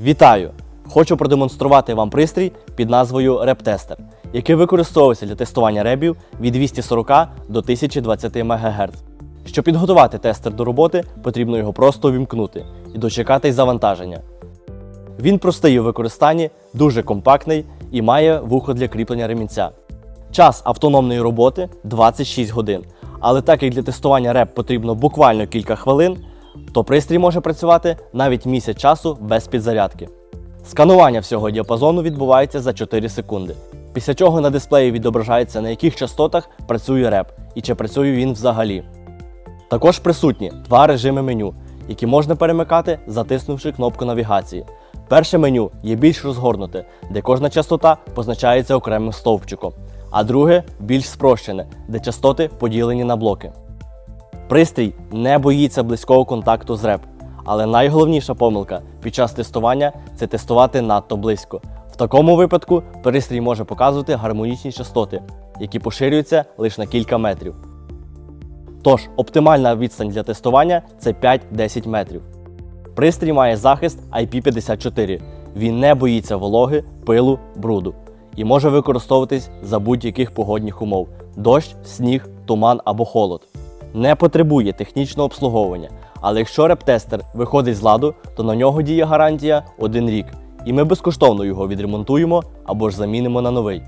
Вітаю! Хочу продемонструвати вам пристрій під назвою RepTester, який використовується для тестування ребів від 240 до 1020 МГц. Щоб підготувати тестер до роботи, потрібно його просто увімкнути і дочекатись завантаження. Він простий у використанні, дуже компактний і має вухо для кріплення ремінця. Час автономної роботи 26 годин. Але так як для тестування реп потрібно буквально кілька хвилин, то пристрій може працювати навіть місяць часу без підзарядки. Сканування всього діапазону відбувається за 4 секунди, після чого на дисплеї відображається на яких частотах працює реп і чи працює він взагалі. Також присутні два режими меню, які можна перемикати, затиснувши кнопку навігації. Перше меню є більш розгорнуте, де кожна частота позначається окремим стовпчиком, а друге більш спрощене, де частоти поділені на блоки. Пристрій не боїться близького контакту з реп, але найголовніша помилка під час тестування це тестувати надто близько. В такому випадку пристрій може показувати гармонічні частоти, які поширюються лише на кілька метрів. Тож оптимальна відстань для тестування це 5-10 метрів. Пристрій має захист IP54. Він не боїться вологи, пилу, бруду і може використовуватись за будь-яких погодних умов: дощ, сніг, туман або холод. Не потребує технічного обслуговування, але якщо рептестер виходить з ладу, то на нього діє гарантія 1 рік, і ми безкоштовно його відремонтуємо або ж замінимо на новий.